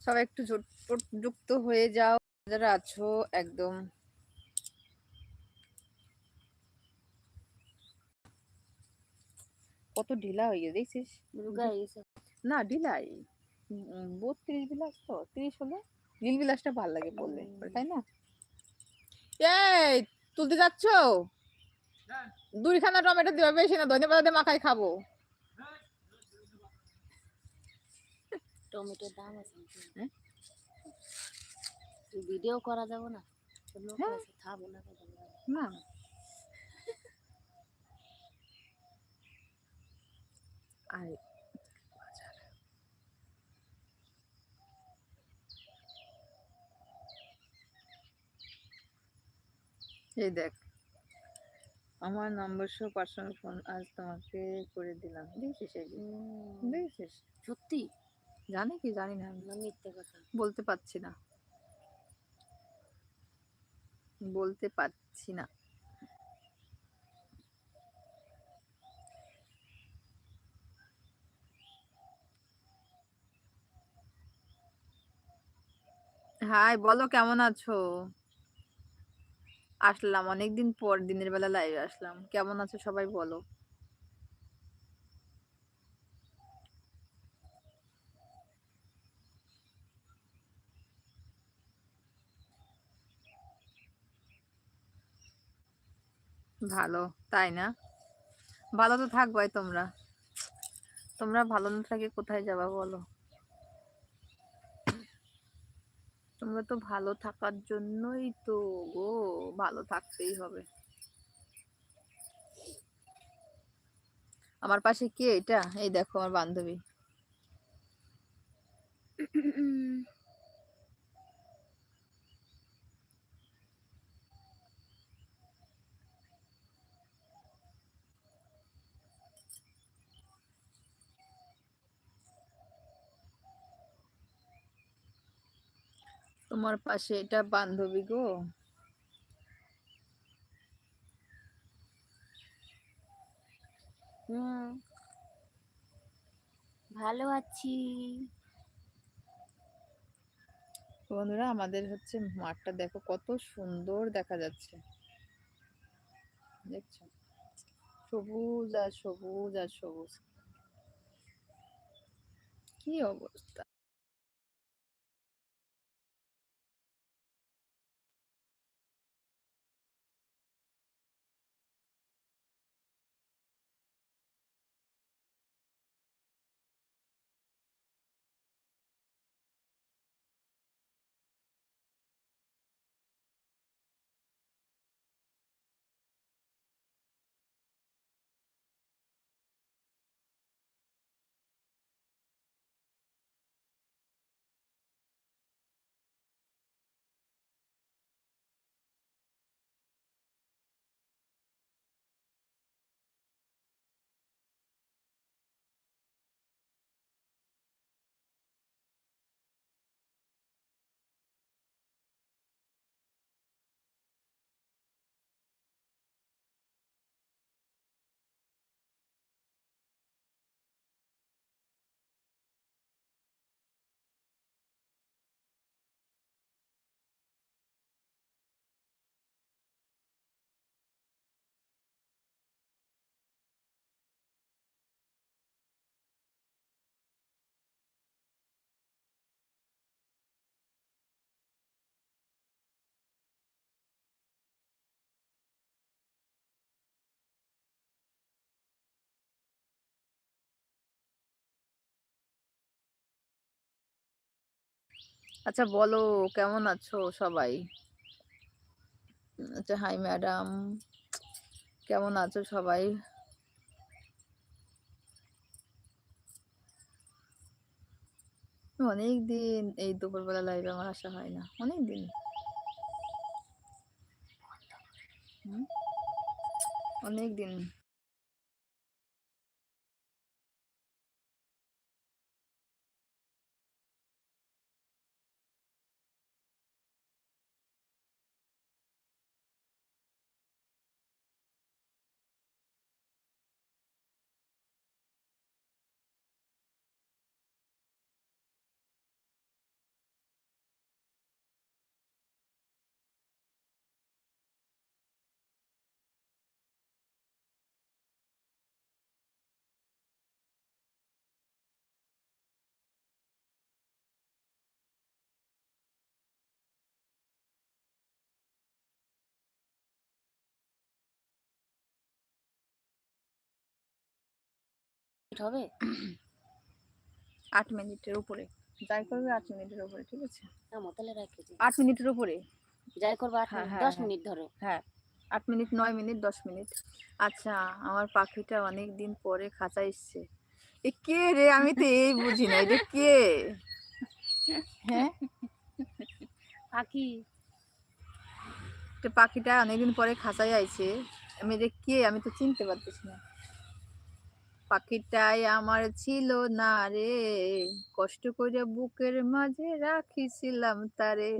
সবাই একটু ঝটপট যুক্ত হয়ে যাও। যারা আছো একদম। কত ঢিলা হয়ে গেছে দেখছিস হয়ে না ঢিলাই। বত্রিশ বিলাস তো তিরিশ হলে নীল বিলাসটা ভালো লাগে বললে তাই না? এই তুলতে যাচ্ছ? দুইখানা টমেটো দিবা বেশি না ধনে পাতা দিয়ে মাখাই খাব। টমেটোর দাম আছে। হ্যাঁ? ভিডিও করা যাবে না। হ্যাঁ। খাব না না। আরে এই দেখ আমার নম্বর শো পার্সোনাল ফোন আজ তোমাকে করে দিলাম। দেখছিস দেখছিস? সত্যি? জানি কি জানি না না মিথ্যে কথা। বলতে পারছি না। বলতে পারছি না। হাই বলো কেমন আছো? আসলাম অনেকদিন পর দিনের বেলা লাইভে আসলাম। কেমন আছো সবাই বলো। ভালো, তাই না? ভালো তো থাকবাই তোমরা। তোমরা ভালো না থাকে কোথায় যাবা বলো? তোমরা তো ভালো থাকার জন্যই তো গো, ভালো থাকতেই হবে। আমার পাশে কে? এটা? এই দেখো আমার বান্ধবী। তোমার পাশে এটা বান্ধবী গো। হুম। ভালো আছি। বন্ধুরা আমাদের হচ্ছে মাঠটা দেখো কত সুন্দর দেখা যাচ্ছে। দেখছ? সবুজ আর সবুজ আর সবুজ। কি অবস্থা? আচ্ছা বলো, কেমন আছো সবাই? আচ্ছা হাই ম্যাডাম কেমন আছো সবাই? অনেক দিন এই দুপুরবেলা লাইভে আমার আসা হয় না। অনেক দিন অনেক দিন হবে? আট মিনিটের উপরে। যাই করবে আট মিনিটের উপরে ঠিক আছে? রেখে আট মিনিটের উপরে? যাই করব আট হ্যাঁ, মিনিট হ্যাঁ, দশ হ্যাঁ। মিনিট ধরো। হ্যাঁ আট মিনিট নয় মিনিট দশ মিনিট। আচ্ছা আমার পাখিটা অনেক দিন পরে খাঁচা এসছে। এ কে রে? আমি তো এই বুঝি না এটা কে? হ্যাঁ? পাখি। তো পাখিটা অনেকদিন পরে খাঁচায় আইছে। আমি এটা কে আমি তো চিনতে পারতেছি না। পাখিটাই আমার ছিল না রে। কষ্ট করে বুকের মাঝে রাখিছিলাম তারে।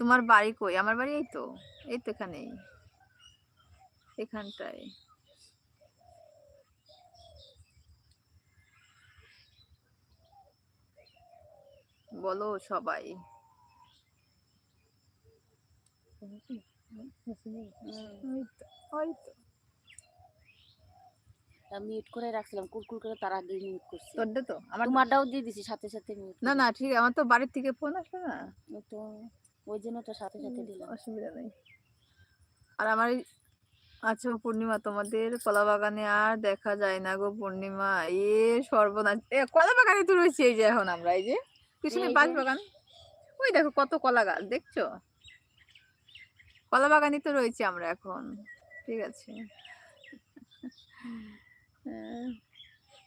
তোমার বাড়ি কই? আমার বাড়ি এই তো এই তো এখানেই। এখানটায়। বলো সবাই। মিউট করে রাখছিলাম কুরকুর করে তার আগে মিউট করছি। তোরটা তো? আমার তোমারটাও দিয়ে দিছি সাথে সাথে মিউট না না ঠিক আমার তো বাড়ির থেকে ফোন আসলো না। তো ওই জন্য তো সাথে সাথে দিলাম। অসুবিধা নেই। আর আমার এই- আচ্ছা পূর্ণিমা তোমাদের কলা বাগানে আর দেখা যায় না গো পূর্ণিমা। এ সর্বনাশ এ কলা বাগানে তো রয়েছে এই যে এখন আমরা এই যে। পিছনে বাঁশ বাগান? ওই দেখো কত কলা গাছ দেখছ? কলা বাগানই তো রয়েছে আমরা এখন ঠিক আছে। হ্যাঁ।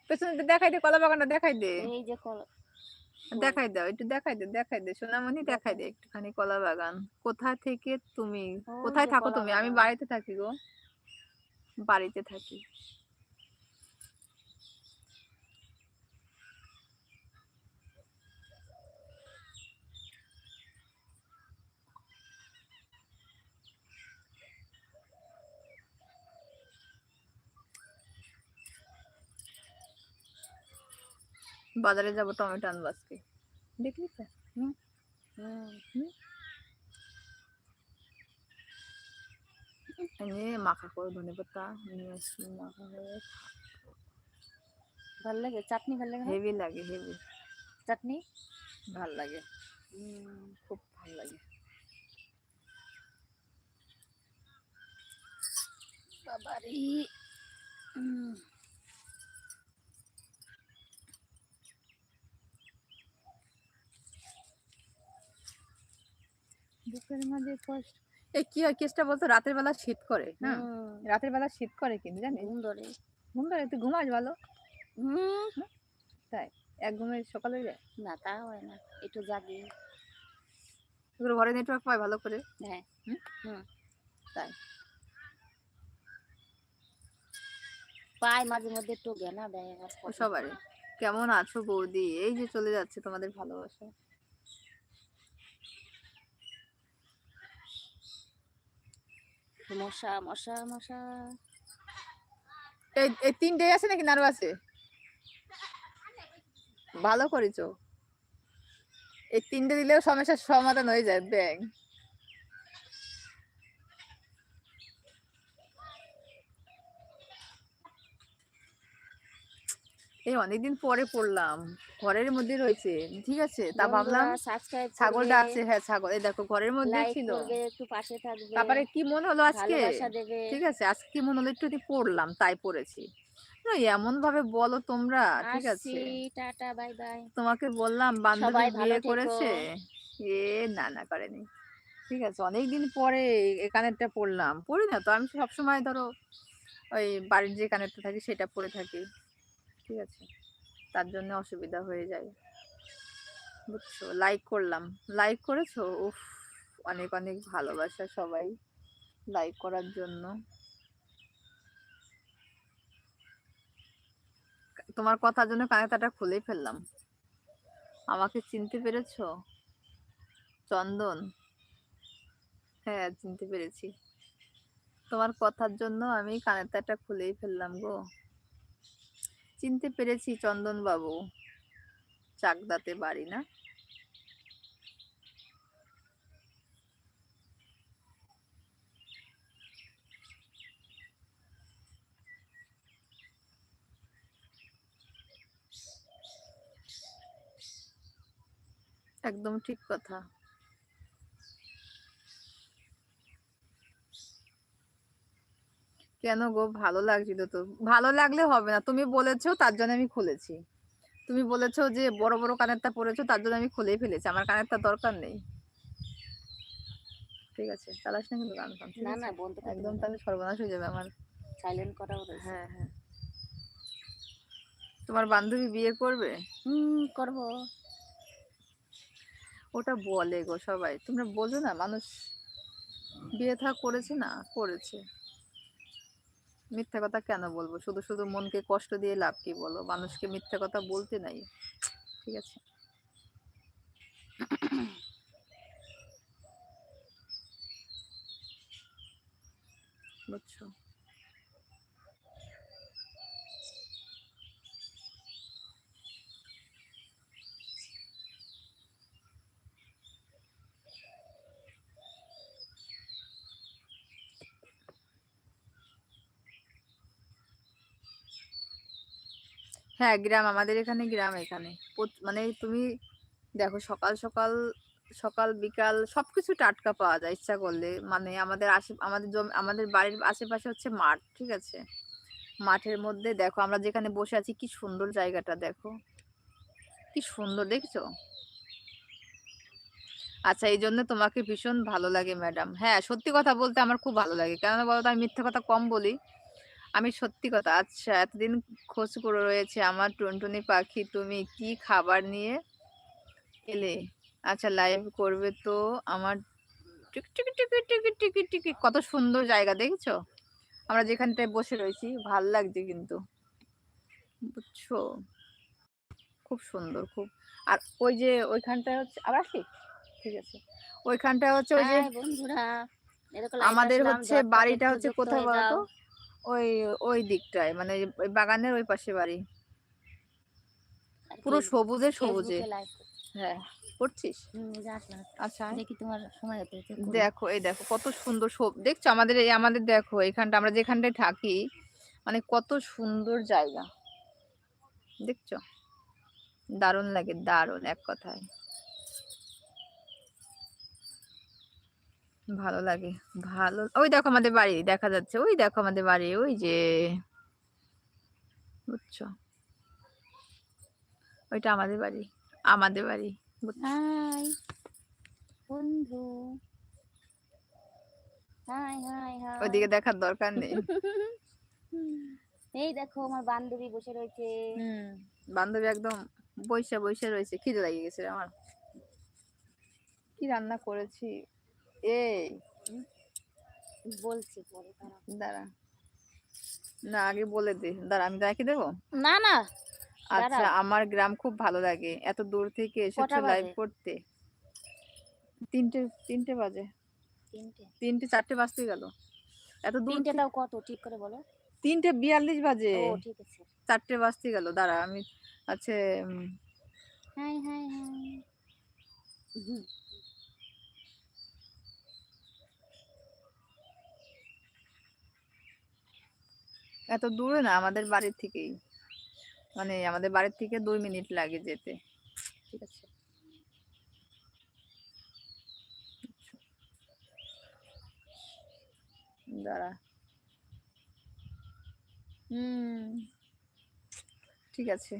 পেছনে দেখাই দে কলা বাগানটা দেখাই দে। এই যে কলা। দেখাই দাও একটু দেখাই দে দেখাই দে। সোনামণি দেখাই। দে একটুখানি কলা বাগান। কোথা থেকে তুমি? কোথায় থাকো তুমি? আমি বাড়িতে থাকি গো। বাড়িতে থাকি। বাজারে যাব টমেটো আনব আজকে দেখলি তো হুম নিয়ে মাখা করে ধনে পাতা নিয়ে আসি মাখা করে ভালো লাগে চাটনি ভালো লাগে না? হেভি লাগে হেভি চাটনি ভালো লাগে হুম, খুব ভালো লাগে বাবারে বুকের মাঝে কষ্ট এই কি হয় কেসটা বলতো রাতের বেলা শীত করে হ্যাঁ? রাতের বেলা শীত করে কিন্তু জানিস? ঘুম ধরে। ঘুম ধরে তুই ঘুমাস ভালো হুম, এক ঘুমের সকালে যায় না তা হয় না একটু জাগি। তোর ঘরে নেটওয়ার্ক পায় ভালো করে? হ্যাঁ। হুম? তাই। পায় মাঝে মধ্যে একটু জ্ঞানা দেয় সবারই। কেমন আছো বৌদি? এই যে চলে যাচ্ছে তোমাদের ভালোবাসা। মশা মশা মশা। এই এই তিনটে আছে নাকি? নারু আছে? ভালো করেছ। এই তিনটে দিলেও সমস্যার সমাধান হয়ে যায়, ব্যাং। এই অনেকদিন পরে পড়লাম। ঘরের মধ্যে রয়েছে ঠিক আছে? তা ভাবলাম ছাগলটা আছে হ্যাঁ ছাগল এই দেখো ঘরের মধ্যে ছিল। একটু পাশে থাকবে তারপরে কি মনে হলো আজকে? ঠিক আছে আজকে কি মনে হলো? একটু পড়লাম তাই পড়েছি। এমন ভাবে বলো তোমরা ঠিক আছে? টাটা বাই বাই তোমাকে বললাম বান্ধবী বিয়ে করেছে? এ না না করেনি। ঠিক আছে অনেকদিন পরে এই কানেরটা পড়লাম। পড়ি না তো আমি সবসময় ধরো ওই বাড়ির যে কানেরটা থাকি সেটা পরে থাকি। ঠিক আছে। তার জন্য অসুবিধা হয়ে যায়। বুঝছ? লাইক করলাম। লাইক করেছ? উফ, অনেক অনেক ভালোবাসা সবাই লাইক করার জন্য। তোমার কথার জন্য কানেক্টাটা খুলেই ফেললাম। আমাকে চিনতে পেরেছ? চন্দন। হ্যাঁ চিনতে পেরেছি। তোমার কথার জন্য আমি কানেক্টাটা খুলেই ফেললাম গো। চিনতে পেরেছি চন্দন বাবু চাকদাতে বাড়ি না? একদম ঠিক কথা। কেন গো? ভালো লাগছিল তো। ভালো লাগলে হবে না। তুমি বলেছ তার জন্য আমি খুলেছি। তুমি বলেছ যে বড় বড় কানেরটা পরেছো তার জন্য আমি খুলেই ফেলেছি। আমার কানেরটা দরকার নেই। ঠিক আছে চালাস না কিন্তু গান ফান, না না বন্ধ একদম তাহলে সর্বনাশ হয়ে যাবে আমার। সাইলেন্ট রয়েছে। হ্যাঁ হ্যাঁ। তোমার বান্ধবী বিয়ে করবে? হুম করব। ওটা বলে গো সবাই। তোমরা বোঝো না মানুষ বিয়ে থা করেছে না করেছে। মিথ্যা কথা কেন বলব? শুধু শুধু মনকে কষ্ট দিয়ে লাভ কি বলো? মানুষকে মিথ্যা কথা বলতে নাই। ঠিক আছে? বুঝছ? হ্যাঁ গ্রাম, আমাদের এখানে গ্রাম এখানে। মানে তুমি দেখো সকাল সকাল সকাল, বিকাল সবকিছু টাটকা পাওয়া যায় ইচ্ছা করলে। মানে আমাদের আশে আমাদের জমি, আমাদের বাড়ির আশেপাশে হচ্ছে মাঠ, ঠিক আছে? মাঠের মধ্যে দেখো আমরা যেখানে বসে আছি, কি সুন্দর জায়গাটা দেখো। কি সুন্দর, দেখছ? আচ্ছা এই জন্য তোমাকে ভীষণ ভালো লাগে, ম্যাডাম। হ্যাঁ সত্যি কথা বলতে আমার খুব ভালো লাগে। কেন তো আমি মিথ্যা কথা কম বলি। আমি সত্যি কথা আচ্ছা এতদিন খোঁজ করে রয়েছে আমার টুনটুনি পাখি তুমি কি খাবার নিয়ে এলে? আচ্ছা লাইভ করবে তো আমার টিকি টিকি টিকি টিকি টিকি কত সুন্দর জায়গা দেখছ? আমরা যেখানটায় বসে রয়েছি ভালো লাগছে কিন্তু বুঝছ? খুব সুন্দর খুব আর ওই যে ওইখানটায় হচ্ছে আবার আসি ঠিক আছে ওইখানটায় হচ্ছে ওই যে হাই বন্ধুরা আমাদের হচ্ছে বাড়িটা হচ্ছে কোথায় হয়ে বলতো। ওই ওই দিকটায় মানে ওই বাগানের ওই পাশে বাড়ি। পুরো সবুজে সবুজে। হ্যাঁ করছিস। আচ্ছা। দেখি তোমার সময়। দেখো এই দেখো কত সুন্দর সব দেখছ আমাদের এই আমাদের দেখো এখানটা আমরা যেখানটায় থাকি মানে কত সুন্দর জায়গা। দেখছ? দারুণ লাগে দারুণ এক কথায়। ভালো লাগে ভালো ওই দেখো আমাদের বাড়ি দেখা যাচ্ছে ওই দেখো আমাদের বাড়ি ওই যে বুঝছ? ওইটা আমাদের বাড়ি আমাদের বাড়ি? হাই বন্ধু। Hi hi hi. ওইদিকে দেখার দরকার নেই। এই দেখো আমার বান্ধবী বসে রয়েছে। হুম বান্ধবী একদম বইসা বইসা রয়েছে খিদে লেগে গেছে আমার। কি রান্না করেছি? এই। বলছি পরে দাঁড়া। না আগে বলে দে। দাঁড়া আমি দাঁড়া কি দেবো? না না। আচ্ছা আমার গ্রাম খুব ভালো লাগে। এত দূর থেকে এসেছ লাইভ করতে। তিনটে তিনটে বাজে। তিনটে। চারটে বাজতে গেল। এত দূর তিনটে তাও কত ঠিক করে বলো। তিনটে বিয়াল্লিশ বাজে। আছে। চারটে বাজতে গেল। দাঁড়া আমি আচ্ছা উম, হাই হাই। এত দূরে না, আমাদের বাড়ির থেকেই। মানে আমাদের বাড়ির থেকে দুই মিনিট লাগে যেতে। ঠিক আছে? দাঁড়া। হুম। ঠিক আছে।